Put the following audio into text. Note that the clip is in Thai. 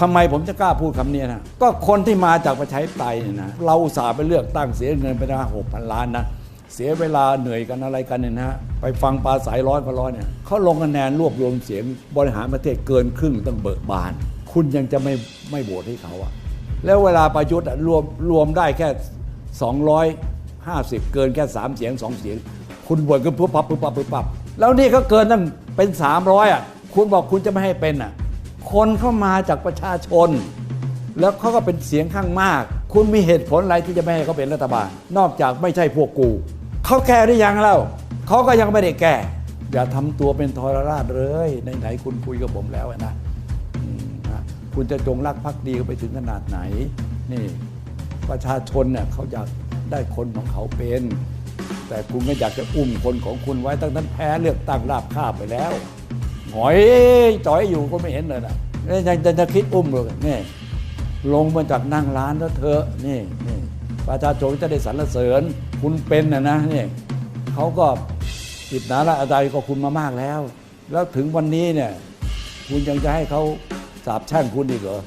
ทำไมผมจะกล้าพูดคำนี้นะ ก็คนที่มาจากประชาธิปไตยเนี่ยนะ เราอุตส่าห์ไปเลือกตั้งเสียเงินไปนะหกพันล้านนะ เสียเวลาเหนื่อยกันอะไรกันเนี่ยนะไปฟังปลาสายร้อยพร้อยเนี่ยเขาลงคะแนนรวบรวมเสียงบริหารประเทศเกินครึ่งตั้งเบิกบาน คุณยังจะไม่ไม่โหวตให้เขาอะแล้วเวลาประยุทธ์อะรวมรวมได้แค่ 250 เกินแค่ 3 เสียง 2 เสียง คุณบวชกันปุ๊บปับปุ๊บปับปุ๊บปับแล้วนี่ก็เกินตั้งเป็น 300อะคุณบอกคุณจะไม่ให้เป็นอะ คนเข้ามาจากประชาชน แล้วเขาก็เป็นเสียงข้างมาก คุณมีเหตุผลอะไรที่จะไม่ให้เขาเป็นรัฐบาล นอกจากไม่ใช่พวกกูเขาแก้หรือยังเล่าเขาก็ยังไม่ได้แก้อย่าทำตัวเป็นทรราชเลยไหนๆคุณคุยกับผมแล้วนะอืมนะคุณจะจงรักภักดีไปถึงขนาดไหน นี่ประชาชนเนี่ยเขาอยากได้คนของเขาเป็น แต่คุณก็อยากจะอุ้มคนของคุณไว้ตั้งนั้นแพ้เลือกตั้งราบคาบไปแล้ว หอยจ่อยอยู่ก็ไม่เห็นเลยนะนี่ยังจะคิดอุ้มเลยนี่ลงมาจากนั่งร้านแล้วเธอนี่นี่ประชาชนจะได้สรรเสริญ คุณเป็นนะนะนี่เขาก็ติดหนาละอะไรก็คุณมามากแล้ว แล้วถึงวันนี้เนี่ย คุณยังจะให้เขาสาบแช่งคุณอีกเหรอ